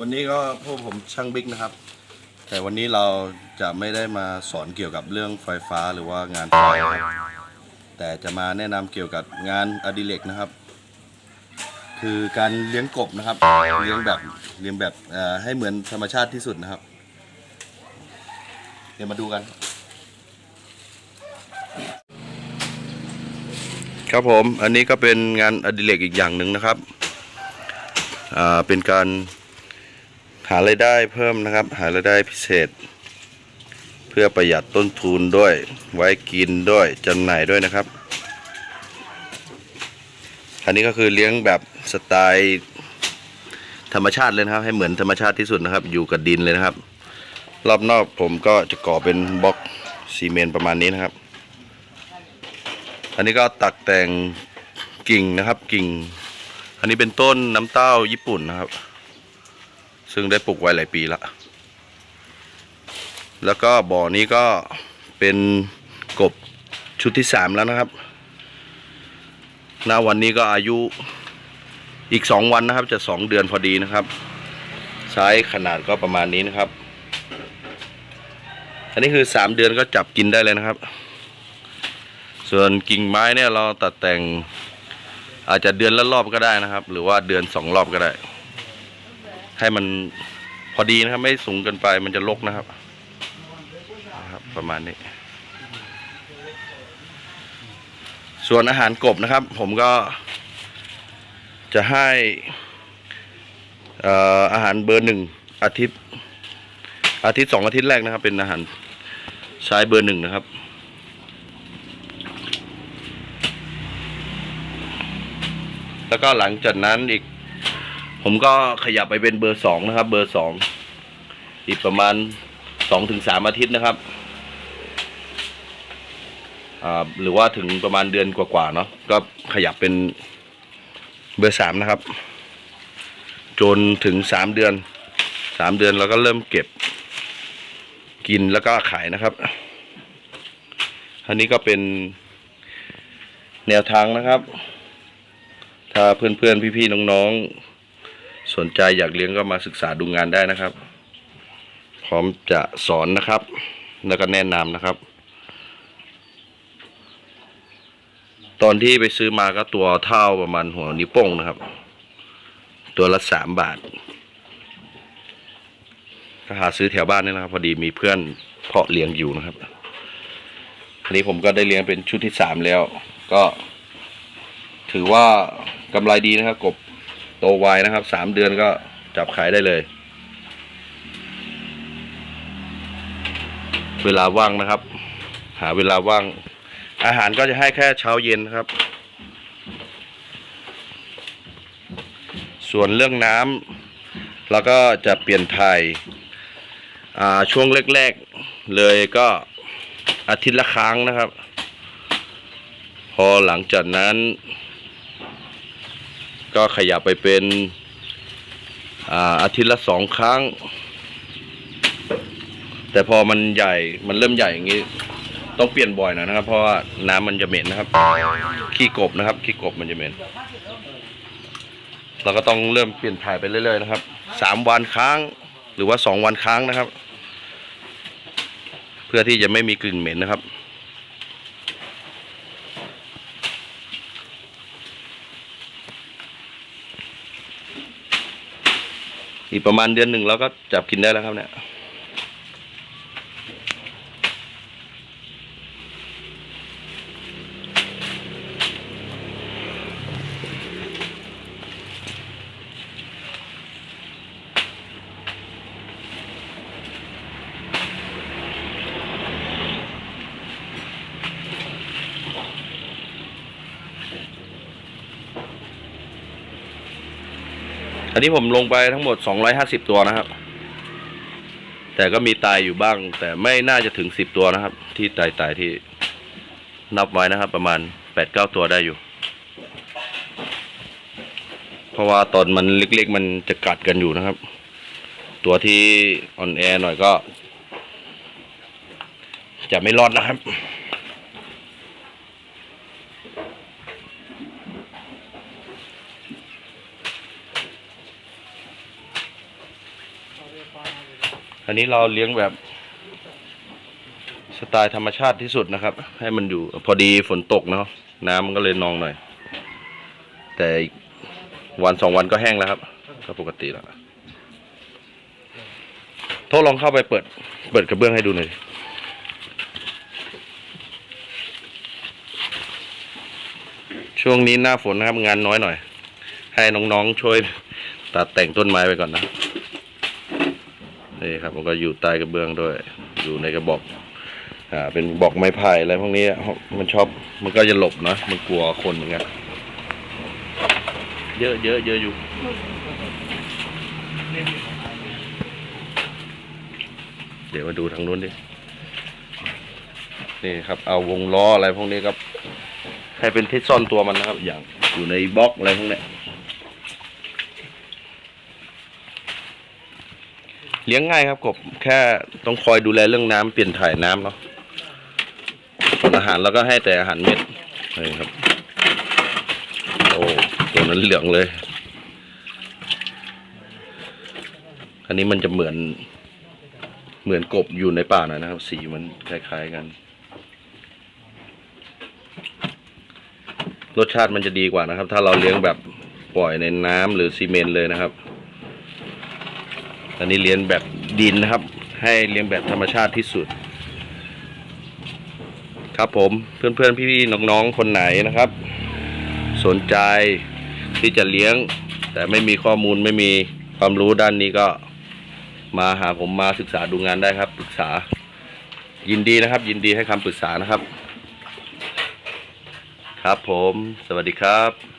วันนี้ก็พวกผมช่างบิ๊กนะครับ แต่วันนี้เราจะไม่ได้มาสอนเกี่ยวกับเรื่องไฟฟ้าหรือว่างานไฟแต่จะมาแนะนำเกี่ยวกับงานอดิเรกนะครับ คือการเลี้ยงกบนะครับเลี้ยงแบบเลี้ยงแบบให้เหมือนธรรมชาติที่สุดนะครับ เดี๋ยวมาดูกัน ครับผมอันนี้ก็เป็นงานอดิเรกอีกอย่างหนึ่งนะครับอ่าเป็นการ หารายได้เพิ่มนะครับ หารายได้พิเศษ เพื่อประหยัดต้นทุนด้วย ไว้กินด้วยจำหน่ายด้วยนะครับอันนี้ก็คือเลี้ยงแบบสไตล์ธรรมชาติเลยนะครับ ให้เหมือนธรรมชาติที่สุดนะครับ อยู่กับดินเลยนะครับ รอบนอกผมก็จะก่อเป็นบล็อกซีเมนต์ประมาณนี้นะครับ อันนี้ก็ตักแต่งกิ่งนะครับกิ่ง อันนี้เป็นต้นน้ำเต้าญี่ปุ่นนะครับ ซึ่งได้ปลูกไว้หลายปีละแล้วก็บ่อนี้ก็เป็นกบชุดที่สามแล้วนะครับณวันนี้ก็อายุอีกสองวันนะครับ จะสองเดือนพอดีนะครับ ใช้ขนาดก็ประมาณนี้นะครับ อันนี้คือสามเดือนก็จับกินได้เลยนะครับ ส่วนกิ่งไม้เนี่ยเราตัดแต่งอาจจะเดือนละรอบก็ได้นะครับ หรือว่าเดือนสองรอบก็ได้ ให้มันพอดีนะครับ ไม่สูงเกินไปมันจะลกนะครับนะครับ ประมาณนี้ ส่วนอาหารกบนะครับ ผมก็ จะให้เอ่ออาหารเบอร์หนึ่งอาทิตย์ อาทิตย์สองอาทิตย์แรกนะครับ เป็นอาหารใช้เบอร์หนึ่งนะครับแล้วก็หลังจากนั้นอีก ผมก็ขยับไปเป็นเบอร์สองนะครับ เบอร์สองอีกประมาณสองถึงสามอาทิตย์นะครับหรือว่าถึงประมาณเดือนกว่าๆเนาะก็ขยับเป็นเบอร์สามนะครับ จนถึงสามเดือนสามเดือนเราก็เริ่มเก็บ กินแล้วก็ขายนะครับ อันนี้ก็เป็นแนวทางนะครับ ถ้าเพื่อนๆพี่ๆน้องๆ สนใจอยากเลี้ยงก็มาศึกษาดูงานได้นะครับ พร้อมจะสอนนะครับ แล้วก็แนะนำนะครับ ตอนที่ไปซื้อมาก็ตัวเท่าประมาณหัวนิ้วโป้งนะครับ ตัวละสามบาทก็หาซื้อแถวบ้านนี่นะครับ พอดีมีเพื่อนเพาะเลี้ยงอยู่นะครับอันนี้ผมก็ได้เลี้ยงเป็นชุดที่สามแล้ว ก็ ถือว่ากำไรดีนะครับกบ โตไวนะครับสามเดือนก็จับขายได้เลย เวลาว่างนะครับ หาเวลาว่าง อาหารก็จะให้แค่เช้าเย็นครับ ส่วนเรื่องน้ำเราก็จะเปลี่ยนถ่ายช่วงแรกๆเลยก็อาทิตย์ละครั้งนะครับ พอหลังจากนั้น ก็ขยับไปเป็นอาอาทิตย์ละสองครั้ง แต่พอมันใหญ่มันเริ่มใหญ่อย่างนี้ ต้องเปลี่ยนบ่อยหน่อยนะครับ เพราะว่าน้ำมันจะเหม็นนะครับ ขี้กบนะครับขี้กบมันจะเหม็น เราก็ต้องเริ่มเปลี่ยนถ่ายไปเรื่อยๆนะครับสามวันครั้ง หรือว่าสองวันครั้งนะครับ เพื่อที่จะไม่มีกลิ่นเหม็นนะครับ อีกประมาณเดือนหนึ่งเราก็จับกินได้แล้วครับเนี่ย อันนี้ผมลงไปทั้งหมด 250 ตัวนะครับ แต่ก็มีตายอยู่บ้าง แต่ไม่น่าจะถึง 10 ตัวนะครับ ที่ตายตายที่นับไว้นะครับ ประมาณ 8-9 ตัวได้อยู่ เพราะว่าตอนมันเล็กๆ มันจะกัดกันอยู่นะครับ ตัวที่อ่อนแอหน่อยก็ จะไม่รอดนะครับ อันนี้เราเลี้ยงแบบสไตล์ธรรมชาติที่สุดนะครับ ให้มันอยู่พอดีฝนตกเนาะน้ำมันก็เลยนองหน่อย แต่วันสองวันก็แห้งแล้วครับ ก็ปกติแล้วโทษลองเข้าไปเปิด เปิดกระเบื้องให้ดูหน่อยช่วงนี้หน้าฝนนะครับงานน้อยหน่อย ให้น้องๆช่วยตัดแต่งต้นไม้ไปก่อนนะ นี่ครับมันก็อยู่ใต้กระเบื้องด้วย อยู่ในกระบอกอ่าเป็นบอกไม้ไผ่อะไรพวกนี้มันชอบมันก็จะหลบนะ มันกลัวคนเหมือนกันเยอะเยอะเยอะอยู่เดี๋ยวมาดูทางนู้นดิ นี่ครับ เอาวงล้ออะไรพวกนี้ครับ ให้เป็นที่ซ่อนตัวมันนะครับ อย่างอยู่ในบล็อกอะไรพวกนี้ เลี้ยงง่ายครับกบ แค่ต้องคอยดูแลเรื่องน้ำเปลี่ยนถ่ายน้ำเนาะส่วนอาหารเราก็ให้แต่อาหารเม็ดนี่ครับ โอ้ตัวนั้นเหลืองเลย อันนี้มันจะเหมือน เหมือนกบอยู่ในป่าหน่อยนะครับ สีมันคล้ายๆกัน รสชาติมันจะดีกว่านะครับ ถ้าเราเลี้ยงแบบปล่อยในน้ำหรือซีเมนต์เลยนะครับ อันนี้เลี้ยงแบบดินนะครับ ให้เลี้ยงแบบธรรมชาติที่สุด ครับผมเพื่อนๆพี่ๆน้องๆคนไหนนะครับ สนใจที่จะเลี้ยง แต่ไม่มีข้อมูลไม่มีความรู้ด้านนี้ก็มาหาผมมาศึกษาดูงานได้ครับปรึกษา ยินดีนะครับ ยินดีให้คำปรึกษานะครับ ครับผม สวัสดีครับ